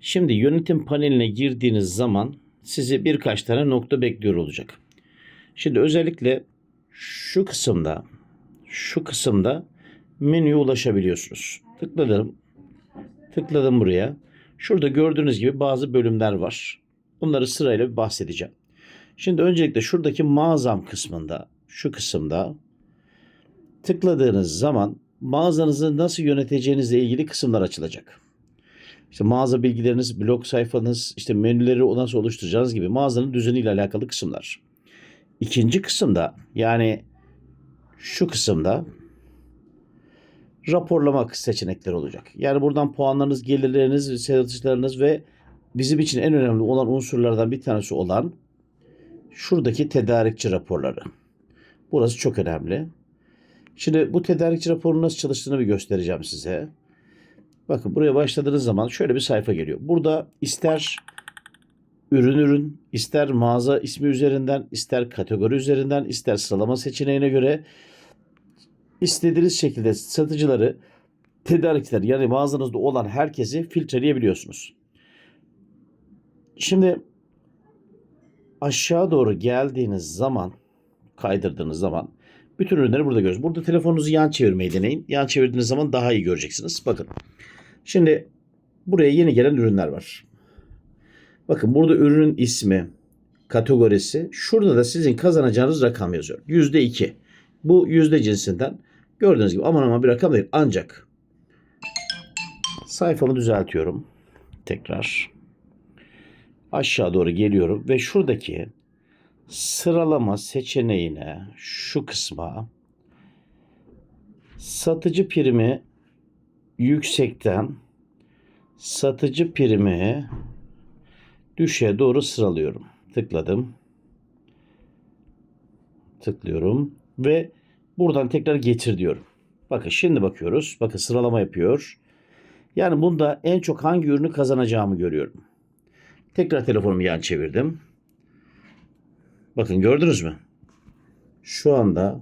Şimdi yönetim paneline girdiğiniz zaman sizi birkaç tane nokta bekliyor olacak. Şimdi özellikle şu kısımda şu kısımda menüye ulaşabiliyorsunuz. Tıkladım. Tıkladım buraya. Şurada gördüğünüz gibi bazı bölümler var. Bunları sırayla bahsedeceğim. Şimdi öncelikle şuradaki mağazam kısmında, şu kısımda tıkladığınız zaman mağazanızı nasıl yöneteceğinizle ilgili kısımlar açılacak. İşte mağaza bilgileriniz, blog sayfanız, işte menüleri nasıl oluşturacağınız gibi mağazanın düzeniyle alakalı kısımlar. İkinci kısımda yani şu kısımda raporlama seçenekleri olacak. Yani buradan puanlarınız, gelirleriniz, satışlarınız ve bizim için en önemli olan unsurlardan bir tanesi olan şuradaki tedarikçi raporları. Burası çok önemli. Şimdi bu tedarikçi raporunun nasıl çalıştığını bir göstereceğim size. Bakın buraya başladığınız zaman şöyle bir sayfa geliyor. Burada ister ürün ürün, ister mağaza ismi üzerinden, ister kategori üzerinden, ister sıralama seçeneğine göre istediğiniz şekilde satıcıları, tedarikçiler yani mağazanızda olan herkesi filtreleyebiliyorsunuz. Şimdi aşağı doğru geldiğiniz zaman, kaydırdığınız zaman bütün ürünleri burada görüyoruz. Burada telefonunuzu yan çevirmeyi deneyin. Yan çevirdiğiniz zaman daha iyi göreceksiniz. Bakın. Şimdi buraya yeni gelen ürünler var. Bakın burada ürünün ismi, kategorisi. Şurada da sizin kazanacağınız rakam yazıyor. Yüzde iki. Bu yüzde cinsinden. Gördüğünüz gibi aman aman bir rakam değil. Ancak sayfamı düzeltiyorum. Tekrar. Aşağı doğru geliyorum ve şuradaki sıralama seçeneğine şu kısma satıcı primi yüksekten satıcı primi düşe doğru sıralıyorum. Tıkladım. Tıklıyorum ve buradan tekrar getir diyorum. Bakın şimdi bakıyoruz. Bakın sıralama yapıyor. Yani bunda en çok hangi ürünü kazanacağımı görüyorum. Tekrar telefonumu yan çevirdim. Bakın gördünüz mü? Şu anda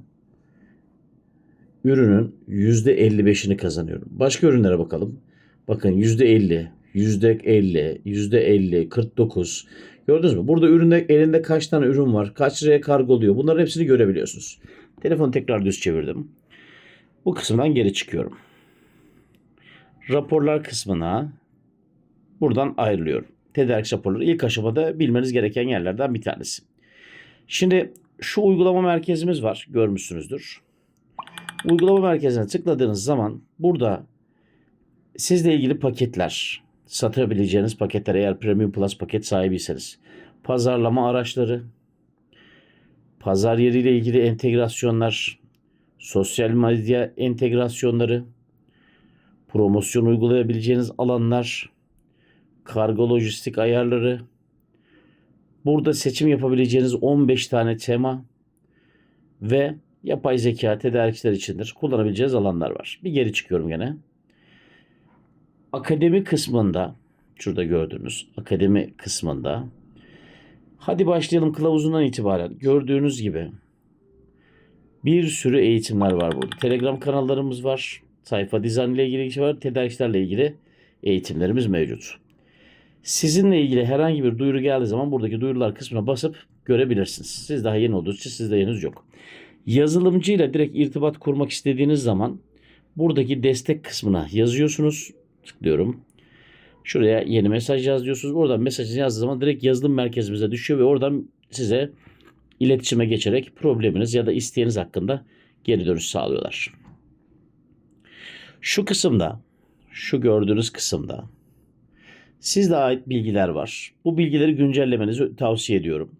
ürünün %55'ini kazanıyorum. Başka ürünlere bakalım. Bakın %50, %50, %50, 49. Gördünüz mü? Burada üründe elinde kaç tane ürün var? Kaç liraya kargoluyor? Bunların hepsini görebiliyorsunuz. Telefonu tekrar düz çevirdim. Bu kısımdan geri çıkıyorum. Raporlar kısmına buradan ayrılıyorum. Tedarik raporları ilk aşamada bilmeniz gereken yerlerden bir tanesi. Şimdi şu uygulama merkezimiz var. Görmüşsünüzdür. Uygulama merkezine tıkladığınız zaman burada sizle ilgili paketler, satabileceğiniz paketler eğer Premium Plus paket sahibiyseniz, pazarlama araçları, pazar yeriyle ilgili entegrasyonlar, sosyal medya entegrasyonları, promosyon uygulayabileceğiniz alanlar, kargo lojistik ayarları, burada seçim yapabileceğiniz 15 tane tema ve yapay zeka tedarikçiler içindir. Kullanabileceğiniz alanlar var. Bir geri çıkıyorum gene. Akademi kısmında şurada gördüğünüz akademi kısmında hadi başlayalım kılavuzundan itibaren gördüğünüz gibi bir sürü eğitimler var burada. Telegram kanallarımız var. Sayfa dizayn ile ilgili şey var. Tedarikçilerle ilgili eğitimlerimiz mevcut. Sizinle ilgili herhangi bir duyuru geldiği zaman buradaki duyurular kısmına basıp görebilirsiniz. Siz daha yeni olduğunuz için sizde henüz yok. Yazılımcıyla direkt irtibat kurmak istediğiniz zaman buradaki destek kısmına yazıyorsunuz. Tıklıyorum. Şuraya yeni mesaj yaz diyorsunuz. Oradan mesajı yazdığı zaman direkt yazılım merkezimize düşüyor ve oradan size iletişime geçerek probleminiz ya da isteğiniz hakkında geri dönüş sağlıyorlar. Şu kısımda, şu gördüğünüz kısımda sizle ait bilgiler var. Bu bilgileri güncellemenizi tavsiye ediyorum.